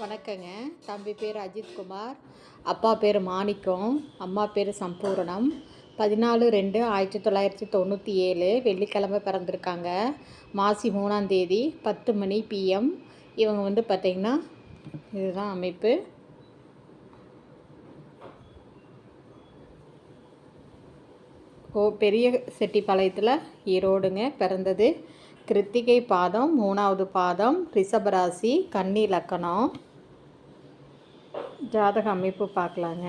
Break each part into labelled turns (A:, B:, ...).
A: வணக்கங்க. தம்பி பேர் அஜித்குமார். அப்பா பேர் மாணிக்கம். அம்மா பேர் சம்பூரணம். பதினாலு ரெண்டு ஆயிரத்தி தொள்ளாயிரத்தி தொண்ணூற்றி ஏழு வெள்ளிக்கிழமை பிறந்திருக்காங்க. மாசி மூணாம் தேதி பத்து மணி பிஎம் இவங்க வந்து பார்த்திங்கன்னா இதுதான் அமைப்பு. ஓ பெரிய செட்டிப்பாளையத்தில் ஈரோடுங்க பிறந்தது. கிருத்திகை பாதம் மூணாவது பாதம் ரிஷபராசி கன்னி லக்கணம். ஜாதக அமைப்பு பார்க்கலாங்க.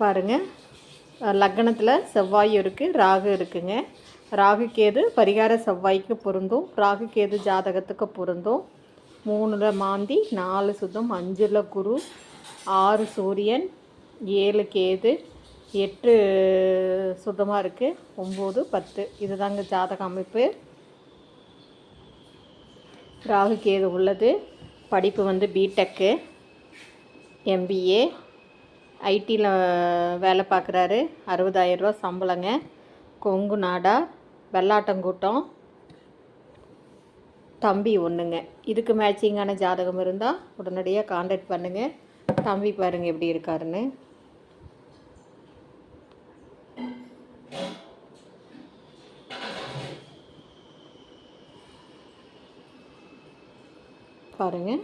A: பாருங்கள் லக்னத்தில் செவ்வாய் இருக்குது ராகு இருக்குங்க. ராகு கேது பரிகார செவ்வாய்க்கு பொருந்தும். ராகு கேது ஜாதகத்துக்கு பொருந்தும். மூணில் மாந்தி நாலு சுதம் அஞ்சில் குரு ஆறு சூரியன் ஏழு கேது எட்டு சுத்தமாக இருக்குது ஒம்பது பத்து. இதுதாங்க ஜாதக அமைப்பு. ராகு கேது உள்ளது? படிப்பு வந்து பிடெக்கு எம்பிஏ ஐடியில் வேலை பார்க்குறாரு. அறுபதாயிரரூவா சம்பளங்க. கொங்கு நாடா வெள்ளாட்டங்கூட்டம். தம்பி ஒன்றுங்க இதுக்கு மேட்சிங்கான ஜாதகம் இருந்தால் உடனடியாக காண்டாக்ட் பண்ணுங்கள் தம்பி பாருங்கள் எப்படி இருக்காருன்னு. பாருங்கள்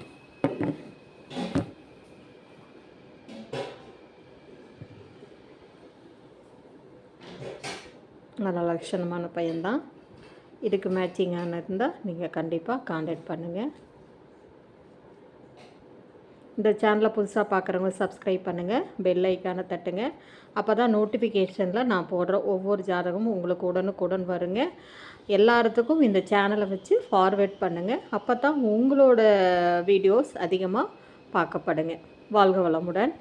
A: நல்ல லட்சணமான பையன்தான். இதுக்கு மேட்சிங்கான இருந்தால் நீங்கள் கண்டிப்பாக காண்டாக்ட் பண்ணுங்கள் இந்த சேனலை புதுசாக பார்க்குறவங்க சப்ஸ்கிரைப் பண்ணுங்கள் பெல் ஐக்கானை தட்டுங்க. அப்போ தான் நோட்டிஃபிகேஷனில் நான் போடுற ஒவ்வொரு ஜாதகமும் உங்களுக்கு உடனுக்குடன் வருங்க. எல்லாத்துக்கும் இந்த சேனலை வச்சு ஃபார்வேர்ட் பண்ணுங்கள் அப்போ தான் உங்களோட வீடியோஸ் அதிகமாக பார்க்கப்படுங்க. வாழ்க வளமுடன்.